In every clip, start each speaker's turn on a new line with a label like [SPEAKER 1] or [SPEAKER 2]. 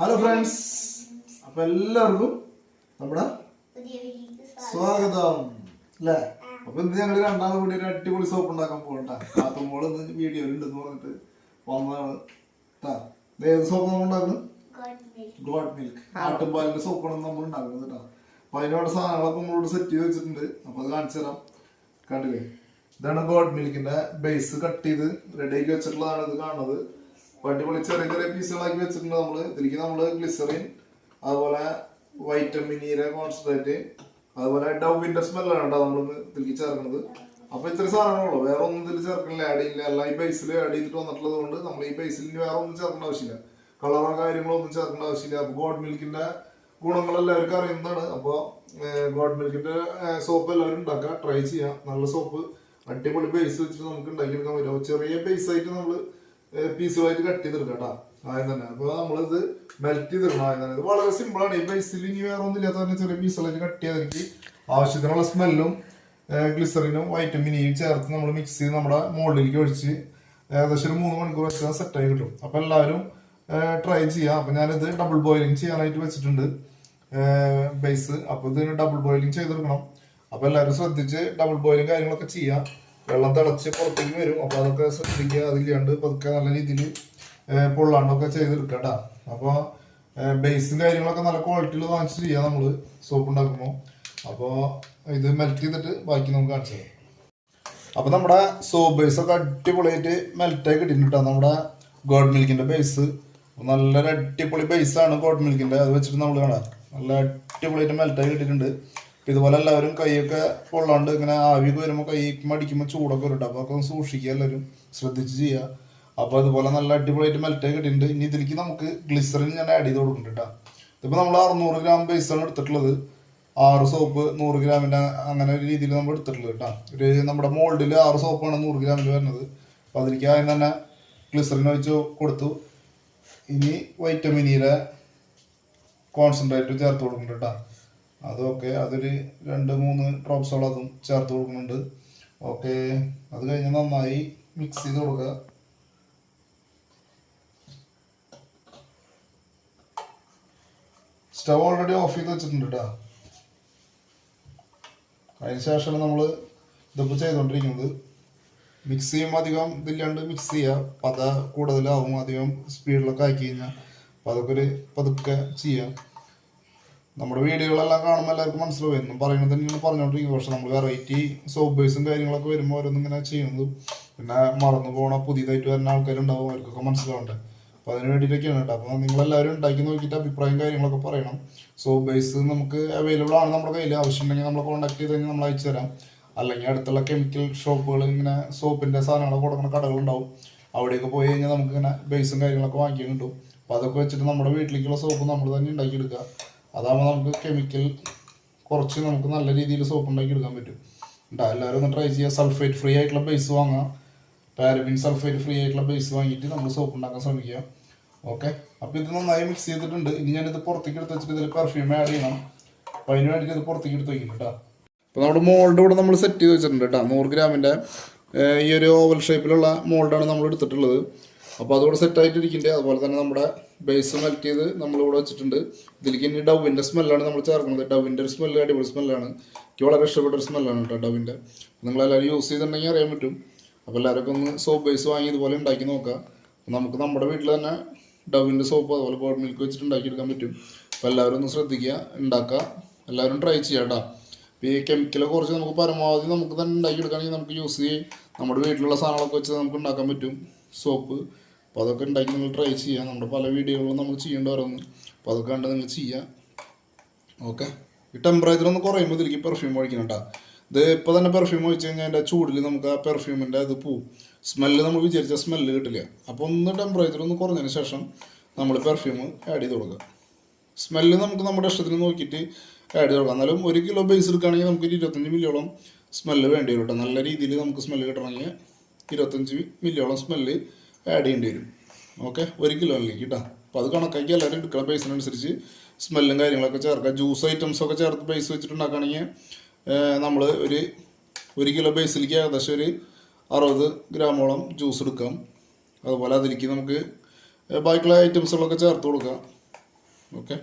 [SPEAKER 1] Hello friends അപ്പൊ എല്ലാവർക്കും നമ്മുടെ സ്വാഗതം. അല്ലേ? അപ്പൊ ഇന്ന് ഞങ്ങൾ രണ്ടാമത് കൂടി ഒരു അടിപൊളി സോപ്പ് ഉണ്ടാക്കാൻ പോകണ്ട കാത്തുമ്പോൾ ഇന്ന് വീഡിയോ ഉണ്ടെന്ന് പറഞ്ഞിട്ട് വന്നതാണ് ഏത് സോപ്പ് നമ്മൾ ഉണ്ടാക്കുന്നത്? ഗോഡ് മിൽക്ക് ആട്ടുംപാലിന്റെ സോപ്പാണ് നമ്മൾ ഉണ്ടാക്കുന്നത് കേട്ടോ അപ്പൊ അതിനോട് സാധനങ്ങളൊക്കെ നമ്മളോട് സെറ്റ് ചെയ്ത് വെച്ചിട്ടുണ്ട്. അപ്പൊ അത് കാണിച്ചു തരാം. കണ്ടില്ലേ? ഇതാണ് ഗോഡ് മിൽക്കിന്റെ ബേസ് കട്ട് ചെയ്ത് റെഡിയാക്കി ആക്കി വെച്ചിട്ടുള്ളതാണ് ഇത് കാണുന്നത്. അടിപൊളി ചെറിയ ചെറിയ പീസുകളാക്കി വെച്ചിട്ടുണ്ട് നമ്മൾ. ഇതിലേക്ക് നമ്മൾ ഗ്ലിസറിൻ അതുപോലെ വൈറ്റമിൻ ഇര കോൺസെൻട്രേറ്റ് അതുപോലെ ഡൗവിന്റെ സ്മെല്ലാണ് കേട്ടോ നമ്മൾ ഇതിലേക്ക് ചേർക്കുന്നത്. അപ്പൊ ഇത്ര സാധനങ്ങളുള്ളൂ വേറെ ഒന്നും ഇതിൽ ചേർക്കണില്ല ആഡ് ചെയ്യില്ല എല്ലാം ഈ ബേസിൽ ആഡ് ചെയ്തിട്ട് വന്നിട്ടുള്ളത് കൊണ്ട് നമ്മൾ ഈ ബേസിൽ വേറെ ഒന്നും ചേർക്കേണ്ട ആവശ്യമില്ല. കളറോ കാര്യങ്ങളോ ഒന്നും ചേർക്കേണ്ട ആവശ്യമില്ല. അപ്പൊ ഗോഡ് മിൽക്കിന്റെ ഗുണങ്ങൾ എല്ലാവർക്കും അറിയുന്നതാണ്. അപ്പോൾ ഗോഡ് മിൽക്കിന്റെ സോപ്പ് എല്ലാവരും ഉണ്ടാക്കുക. ട്രൈ ചെയ്യാം. നല്ല സോപ്പ് അടിപൊളി ബേസ് വെച്ചിട്ട് നമുക്ക് ഉണ്ടാക്കിയെടുക്കാൻ പറ്റും. ചെറിയ ബേസ് ആയിട്ട് നമ്മൾ പീസുമായിട്ട് കട്ട് ചെയ്തെടുക്കാം കേട്ടോ ആദ്യം തന്നെ. അപ്പൊ നമ്മളിത് മെൽറ്റ് ചെയ്തിടണം ആദ്യം തന്നെ. ഇത് വളരെ സിമ്പിൾ ആണ്. ഈ ബേസിൽ ഇനി വേറെ ഒന്നും ഇല്ലാത്ത തന്നെ ചെറിയ പീസുകളായിട്ട് കട്ട് ചെയ്തെനിക്ക് ആവശ്യത്തിനുള്ള സ്മെല്ലും ഗ്ലിസറിനും വൈറ്റമിൻ ഇയും ചേർത്ത് നമ്മൾ മിക്സ് ചെയ്ത് നമ്മുടെ മോൾഡിലേക്ക് ഒഴിച്ച് ഏകദേശം ഒരു മൂന്ന് മണിക്കൂർ വെച്ചാൽ സെറ്റായി കിട്ടും. അപ്പൊ എല്ലാവരും ട്രൈ ചെയ്യാം. അപ്പൊ ഞാനിത് ഡബിൾ ബോയിലിംഗ് ചെയ്യാനായിട്ട് വെച്ചിട്ടുണ്ട് ബേസ് അപ്പൊ ഇതിന് ഡബിൾ ബോയിലിംഗ് ചെയ്തെടുക്കണം. അപ്പൊ എല്ലാവരും ശ്രദ്ധിച്ച് ഡബിൾ ബോയിലും കാര്യങ്ങളൊക്കെ ചെയ്യാം. വെള്ളം തിളച്ച് പുറത്തേക്ക് വരും. അപ്പൊ അതൊക്കെ ശ്രദ്ധിക്കുക. അതില്ലാണ്ട് പതുക്കെ നല്ല രീതിയിൽ പൊള്ളാണ്ടൊക്കെ ചെയ്തെടുക്കട്ടാ അപ്പൊ അപ്പോൾ ബേസും കാര്യങ്ങളൊക്കെ നല്ല ക്വാളിറ്റിയിൽ വാങ്ങിച്ച് ചെയ്യാം നമ്മൾ സോപ്പ് ഉണ്ടാക്കുമ്പോൾ അപ്പോൾ ഇത് മെൽറ്റ് ചെയ്തിട്ട് ബാക്കി നമുക്ക് കാണിച്ചു തരാം. അപ്പൊ നമ്മുടെ സോപ്പ് ബേസ് ഒക്കെ അടിപൊളിയായിട്ട് മെൽറ്റായി കിട്ടിയിട്ടുണ്ട് ട്ടോ. നമ്മുടെ ഗോഡ് മിൽക്കിന്റെ ബേസ് നല്ലൊരു അടിപൊളി ബേസ് ആണ് ഗോഡ് മിൽക്കിന്റെ അത് വെച്ചിട്ട് നമ്മൾ കാണാം. നല്ല അടിപൊളിയായിട്ട് മെൽറ്റായി കിട്ടിയിട്ടുണ്ട്. ഇതുപോലെ എല്ലാവരും കൈയൊക്കെ പൊള്ളാണ്ട് ഇങ്ങനെ ആവിയൊക്കെ വരുമ്പോൾ കൈ മടിക്കുമ്പോൾ ചൂടൊക്കെ വരും അപ്പോൾ അപ്പൊ അതൊക്കെ സൂക്ഷിക്കുക എല്ലാവരും. ശ്രദ്ധിച്ച് ചെയ്യുക. അപ്പൊ അതുപോലെ നല്ല അടിപൊളിയായിട്ട് മെൽറ്റായി കിട്ടിയിട്ടുണ്ട് ഇനി ഇതിലേക്ക് നമുക്ക് ഗ്ലിസറിൻ ഞാൻ ആഡ് ചെയ്ത് കൊടുക്കുന്നുണ്ട് കേട്ടോ ഇതിപ്പോൾ നമ്മൾ അറുന്നൂറ് ഗ്രാം ബേസാണ് എടുത്തിട്ടുള്ളത്. ആറ് സോപ്പ് നൂറ് ഗ്രാമിന്റെ അങ്ങനെ ഒരു രീതിയിൽ നമ്മൾ എടുത്തിട്ടുള്ളത് കേട്ടോ ഒരു നമ്മുടെ മോൾഡിൽ ആറ് സോപ്പാണ് നൂറ് ഗ്രാമിൽ വരുന്നത്. അപ്പോൾ അതിലേക്ക് ആദ്യം തന്നെ ഗ്ലിസറിൻ വെച്ച് കൊടുത്തു. ഇനി വൈറ്റമിനിയുടെ കോൺസെൻട്രേറ്റ് ചേർത്ത് കൊടുക്കുന്നുണ്ട് കേട്ടോ അതൊക്കെ അതൊരു രണ്ട് മൂന്ന് ഡ്രോപ്സോളം അതും ചേർത്ത് കൊടുക്കുന്നുണ്ട്. ഓക്കെ അത് കഴിഞ്ഞ് നന്നായി മിക്സ് ചെയ്ത് കൊടുക്കുക. സ്റ്റവ് ഓൾറെഡി ഓഫ് ചെയ്ത് വെച്ചിട്ടുണ്ട് കേട്ടോ അതിന് ശേഷമാണ് നമ്മൾ ഇതിപ്പോൾ ചെയ്തുകൊണ്ടിരിക്കുന്നത് മിക്സ് ചെയ്യുമ്പോൾ അധികം ഇതില്ലാണ്ട് മിക്സ് ചെയ്യുക പത കൂടുതലാവും അധികം സ്പീഡിലൊക്കെ ആക്കി കഴിഞ്ഞാൽ അപ്പോൾ അതൊക്കെ ഒരു പതുക്കെ ചെയ്യാം. നമ്മുടെ വീഡിയോകളെല്ലാം കാണുമ്പോൾ എല്ലാവർക്കും മനസ്സിലാവും. എന്നും പറയുന്നത് തന്നെയാണ് പറഞ്ഞുകൊണ്ടിരിക്കുന്നത്. പക്ഷെ നമ്മൾ വെറൈറ്റി സോപ്പ് ബേസും കാര്യങ്ങളൊക്കെ വരുമ്പോൾ ഓരോന്നും ഇങ്ങനെ ചെയ്യുന്നതും പിന്നെ മറന്നു പോണ പുതിയതായിട്ട് വരുന്ന ആൾക്കാരുണ്ടാവും അവർക്കൊക്കെ മനസ്സിലാവണ്ടേ. അപ്പോൾ അതിന് വേണ്ടിയിട്ടൊക്കെയാണ് കേട്ടോ. അപ്പോൾ നിങ്ങളെല്ലാവരും ഉണ്ടാക്കി നോക്കിയിട്ട് അഭിപ്രായം കാര്യങ്ങളൊക്കെ പറയണം. സോപ്പ് ബേസ് നമുക്ക് അവൈലബിൾ ആണ് നമ്മുടെ കയ്യിൽ ആവശ്യമുണ്ടെങ്കിൽ നമ്മളെ കോൺടാക്ട് ചെയ്ത് കഴിഞ്ഞാൽ നമ്മൾ അയച്ചു തരാം. അല്ലെങ്കിൽ അടുത്തുള്ള കെമിക്കൽ ഷോപ്പുകൾ ഇങ്ങനെ സോപ്പിന്റെ സാധനങ്ങളൊക്കെ കൊടുക്കുന്ന കടകളുണ്ടാവും. അവിടെയൊക്കെ പോയി കഴിഞ്ഞാൽ നമുക്ക് ഇങ്ങനെ ബേസും കാര്യങ്ങളൊക്കെ വാങ്ങിക്കാൻ കിട്ടും. അപ്പോൾ അതൊക്കെ വെച്ചിട്ട് നമ്മുടെ വീട്ടിലേക്കുള്ള സോപ്പ് നമ്മൾ തന്നെ ഉണ്ടാക്കിയെടുക്കുക. അതാകുമ്പോൾ നമുക്ക് കെമിക്കൽ കുറച്ച് നമുക്ക് നല്ല രീതിയിൽ സോപ്പ് ഉണ്ടാക്കി എടുക്കാൻ പറ്റും. ഉണ്ടാ എല്ലാവരും ഒന്ന് ട്രൈ ചെയ്യുക. സൾഫേറ്റ് ഫ്രീ ആയിട്ടുള്ള ബേസ് വാങ്ങാം. പാരബിൻ സൾഫേറ്റ് ഫ്രീ ആയിട്ടുള്ള ബേസ് വാങ്ങിയിട്ട് നമ്മൾ സോപ്പ് ഉണ്ടാക്കാൻ ശ്രമിക്കുക. ഓക്കെ അപ്പോൾ ഇത് നന്നായി മിക്സ് ചെയ്തിട്ടുണ്ട്. ഇനി ഞാനിത് പുറത്തേക്ക് എടുത്ത് വെച്ചിട്ട് ഇതിൽ പെർഫ്യൂം ആഡ് ചെയ്യണം. അപ്പോൾ അതിന് വേണ്ടിയിട്ട് ഇത് പുറത്തേക്ക് എടുത്ത് വയ്ക്കും കേട്ടോ അപ്പോൾ നമ്മുടെ മോൾഡ് ഇവിടെ നമ്മൾ സെറ്റ് ചെയ്ത് വെച്ചിട്ടുണ്ട് കേട്ടോ നൂറ് ഗ്രാമിന്റെ ഈ ഒരു ഓവൽ ഷേപ്പിലുള്ള മോൾഡാണ് നമ്മൾ എടുത്തിട്ടുള്ളത്. അപ്പോൾ അതുകൂടെ സെറ്റ് ആയിട്ടിരിക്കുന്നുണ്ട് അതുപോലെ തന്നെ നമ്മുടെ ബേസ് മെൽറ്റ് ചെയ്ത് നമ്മളിവിടെ വെച്ചിട്ടുണ്ട്. ഇതിലേക്ക് ഇനി ഡവിന്റെ സ്മെല്ലാണ് നമ്മൾ ചേർക്കുന്നത്. ഡവിന്റെ ഒരു സ്മെല്ല് അടിപൊളി സ്മെല്ലാണ് എനിക്ക് വളരെ ഇഷ്ടപ്പെട്ട ഒരു സ്മെല്ലാണ് കേട്ടോ ഡവിന്റെ. നിങ്ങളെല്ലാവരും യൂസ് ചെയ്തിട്ടുണ്ടെങ്കിൽ അറിയാൻ പറ്റും. അപ്പോൾ എല്ലാവർക്കും ഒന്ന് സോപ്പ് ബേസ് വാങ്ങി ഇതുപോലെ ഉണ്ടാക്കി നോക്കാം. നമുക്ക് നമ്മുടെ വീട്ടിൽ തന്നെ ഡവിന്റെ സോപ്പ് അതുപോലെ ബോഡ് മിൽക്ക് വെച്ചിട്ട് ഉണ്ടാക്കിയെടുക്കാൻ പറ്റും. അപ്പോൾ എല്ലാവരും ഒന്ന് ശ്രദ്ധിക്കുക ഉണ്ടാക്കുക. എല്ലാവരും ട്രൈ ചെയ്യാം കേട്ടോ. അപ്പോൾ ഈ കെമിക്കലെ കുറച്ച് നമുക്ക് പരമാവധി നമുക്ക് തന്നെ ഉണ്ടാക്കിയെടുക്കുകയാണെങ്കിൽ നമുക്ക് യൂസ് ചെയ്യും നമ്മുടെ വീട്ടിലുള്ള സാധനങ്ങളൊക്കെ വെച്ച് നമുക്ക് ഉണ്ടാക്കാൻ പറ്റും. സോപ്പ് അപ്പോൾ അതൊക്കെ ഉണ്ടാക്കി നിങ്ങൾ ട്രൈ ചെയ്യുക നമ്മുടെ പല വീഡിയോകളും നമ്മൾ ചെയ്യേണ്ട ഓരോന്ന് അപ്പോൾ അതൊക്കെ കണ്ട് നിങ്ങൾ ചെയ്യുക ഓക്കെ ഈ ടെമ്പറേച്ചർ ഒന്ന് കുറയുമ്പോൾ ഇതിലേക്ക് പെർഫ്യൂം ഒഴിക്കണം കേട്ടോ ഇത് ഇപ്പോൾ തന്നെ പെർഫ്യൂം ഒഴിച്ച് കഴിഞ്ഞാൽ അതിന്റെ ചൂടിൽ നമുക്ക് ആ പെർഫ്യൂമിന്റെ അത് പോവും. സ്മെല്ല് നമ്മൾ വിചാരിച്ച സ്മെല്ല് കിട്ടില്ല. അപ്പോൾ ഒന്ന് ടെമ്പറേച്ചർ ഒന്ന് കുറഞ്ഞതിന് ശേഷം നമ്മൾ പെർഫ്യൂം ആഡ് ചെയ്ത് കൊടുക്കുക. സ്മെല്ല് നമുക്ക് നമ്മുടെ ഇഷ്ടത്തിന് നോക്കിയിട്ട് ആഡ് ചെയ്ത് കൊടുക്കാം. എന്നാലും ഒരു കിലോ ബേസ് എടുക്കുകയാണെങ്കിൽ നമുക്ക് ഇരുപത്തഞ്ച് മില്ലിയോളം സ്മെല്ല് വേണ്ടി വരും കേട്ടോ നല്ല രീതിയിൽ നമുക്ക് സ്മെല്ല് കിട്ടണമെങ്കിൽ ഇരുപത്തഞ്ച് മില്ലിയോളം സ്മെല്ല് ആഡ് ചെയ്യേണ്ടി വരും. ഓക്കെ ഒരു കിലോയിലേക്ക് കേട്ടോ. അപ്പോൾ അത് കണക്കാക്കി എല്ലാവരും എടുക്കുന്ന പൈസനുസരിച്ച് സ്മെല്ലും കാര്യങ്ങളൊക്കെ ചേർക്കുക ജ്യൂസ് ഐറ്റംസൊക്കെ ചേർത്ത് പൈസ വെച്ചിട്ടുണ്ടാക്കുകയാണെങ്കിൽ നമ്മൾ ഒരു ഒരു കിലോ ബേസിലേക്ക് ഏകദേശം ഒരു അറുപത് ഗ്രാമോളം ജ്യൂസ് എടുക്കാം. അതുപോലെ അതിലേക്ക് നമുക്ക് ബാക്കിയുള്ള ഐറ്റംസുകളൊക്കെ ചേർത്ത് കൊടുക്കാം. ഓക്കെ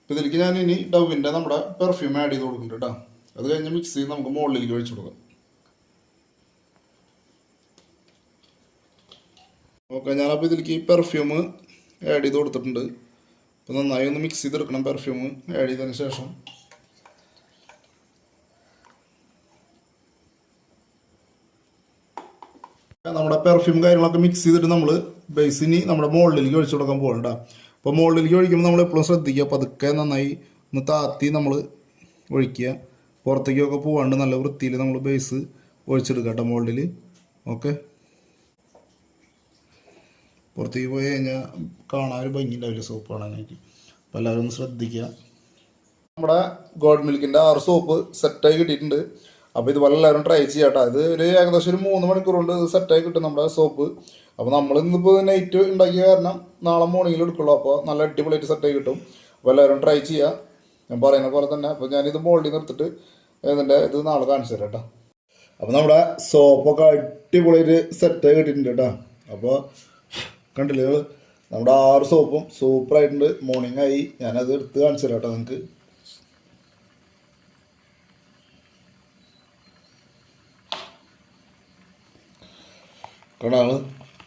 [SPEAKER 1] ഇപ്പം ഇതിലേക്ക് ഞാൻ ഇനി ഡവിന്റെ നമ്മുടെ പെർഫ്യൂം ആഡ് ചെയ്ത് കൊടുക്കുന്നുണ്ട് കേട്ടോ. അത് കഴിഞ്ഞ് മിക്സ് ചെയ്ത് നമുക്ക് മുകളിലേക്ക് ഒഴിച്ചു കൊടുക്കാം. ഓക്കെ ഞാനപ്പോൾ ഇതിലേക്ക് ഈ പെർഫ്യൂം ആഡ് ചെയ്ത് കൊടുത്തിട്ടുണ്ട്. അപ്പോൾ നന്നായി ഒന്ന് മിക്സ് ചെയ്തെടുക്കണം പെർഫ്യൂം ആഡ് ചെയ്തതിന് ശേഷം. നമ്മുടെ പെർഫ്യൂം കാര്യങ്ങളൊക്കെ മിക്സ് ചെയ്തിട്ട് നമ്മൾ ബേസിന് നമ്മുടെ മുകളിലേക്ക് ഒഴിച്ചു കൊടുക്കാൻ പോകണ്ട അപ്പോൾ മുകളിലേക്ക് ഒഴിക്കുമ്പോൾ നമ്മൾ എപ്പോഴും ശ്രദ്ധിക്കുക. പതുക്കെ നന്നായി ഒന്ന് താത്തി നമ്മൾ ഒഴിക്കുക. പുറത്തേക്കൊക്കെ പോകാണ്ട് നല്ല വൃത്തിയിൽ നമ്മൾ ബേസ് ഒഴിച്ചെടുക്കാം കേട്ടോ മുകളിൽ ഓക്കെ. പുറത്തേക്ക് പോയി കഴിഞ്ഞാൽ കാണാൻ ഒരു ഭംഗി ഉണ്ടാവില്ല സോപ്പ് കാണാനായിട്ട്. അപ്പോൾ എല്ലാവരും ഒന്ന് ശ്രദ്ധിക്കുക. നമ്മുടെ ഗോഡ് മിൽക്കിന്റെ ആറ് സോപ്പ് സെറ്റായി കിട്ടിയിട്ടുണ്ട്. അപ്പോൾ ഇതുപോലെ എല്ലാവരും ട്രൈ ചെയ്യാം കേട്ടോ ഇത് ഒരു ഏകദേശം ഒരു മൂന്ന് മണിക്കൂർ കൊണ്ട് സെറ്റായി കിട്ടും നമ്മുടെ സോപ്പ് അപ്പോൾ നമ്മൾ ഇന്നിപ്പോൾ നൈറ്റ് ഉണ്ടാക്കിയ കാരണം നാളെ മോർണിംഗിൽ എടുക്കുള്ളൂ. അപ്പോൾ നല്ല അടിപൊളിയായിട്ട് സെറ്റായി കിട്ടും. അപ്പോൾ എല്ലാവരും ട്രൈ ചെയ്യുക. ഞാൻ പറയുന്ന പോലെ തന്നെ അപ്പോൾ ഞാനിത് മോൾഡിൽ നിർത്തിട്ട് ഇതിന്റെ ഇത് നാളെ കാണിച്ചു തരാം കേട്ടോ അപ്പോൾ നമ്മുടെ സോപ്പൊക്കെ അടിപൊളിയായിട്ട് സെറ്റായി കിട്ടിയിട്ടുണ്ട് കേട്ടോ അപ്പോൾ കണ്ടില്ലേ? നമ്മുടെ ആറ് സോപ്പും സൂപ്പറായിട്ടുണ്ട് മോർണിംഗ് ആയി. ഞാനത് എടുത്ത് കാണിച്ചു തരാം കേട്ടോ നിങ്ങൾക്ക് കണ്ടാണ്?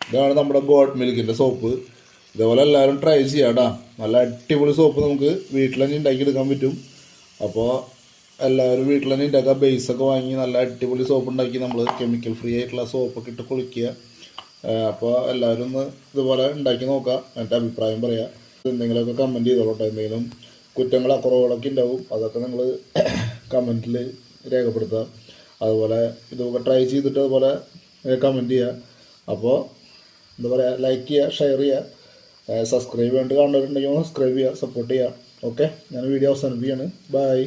[SPEAKER 1] ഇതാണ് നമ്മുടെ ഗോഡ് മിൽക്കിന്റെ സോപ്പ് ഇതേപോലെ എല്ലാവരും ട്രൈ ചെയ്യാം കേട്ടോ നല്ല അടിപൊളി സോപ്പ് നമുക്ക് വീട്ടിൽ തന്നെ ഉണ്ടാക്കിയെടുക്കാൻ പറ്റും. അപ്പോൾ എല്ലാവരും വീട്ടിൽ തന്നെ ഉണ്ടാക്കുക. ബേസൊക്കെ വാങ്ങി നല്ല അടിപൊളി സോപ്പ് ഉണ്ടാക്കി നമ്മൾ കെമിക്കൽ ഫ്രീ ആയിട്ടുള്ള സോപ്പൊക്കെ ഇട്ട് കുളിക്കുക. അപ്പോൾ എല്ലാവരും ഒന്ന് ഇതുപോലെ ഉണ്ടാക്കി നോക്കുക എന്നിട്ട് അഭിപ്രായം പറയാം. എന്തെങ്കിലുമൊക്കെ കമന്റ് ചെയ്തോളട്ടെ എന്തെങ്കിലും കുറ്റങ്ങൾ കുറവുകളൊക്കെ ഉണ്ടാവും. അതൊക്കെ നിങ്ങൾ കമന്റിൽ രേഖപ്പെടുത്തുക അതുപോലെ ഇതൊക്കെ ട്രൈ ചെയ്തിട്ട് അതുപോലെ കമന്റ് ചെയ്യുക അപ്പോൾ എന്താ പറയുക ലൈക്ക് ചെയ്യുക ഷെയർ ചെയ്യുക സബ്സ്ക്രൈബ് ചെയ്യേണ്ടത് കാണുന്നവരുണ്ടെങ്കിൽ സബ്സ്ക്രൈബ് ചെയ്യുക സപ്പോർട്ട് ചെയ്യുക ഓക്കെ ഞാൻ വീഡിയോ അവസാനിപ്പിക്കുകയാണ്. ബൈ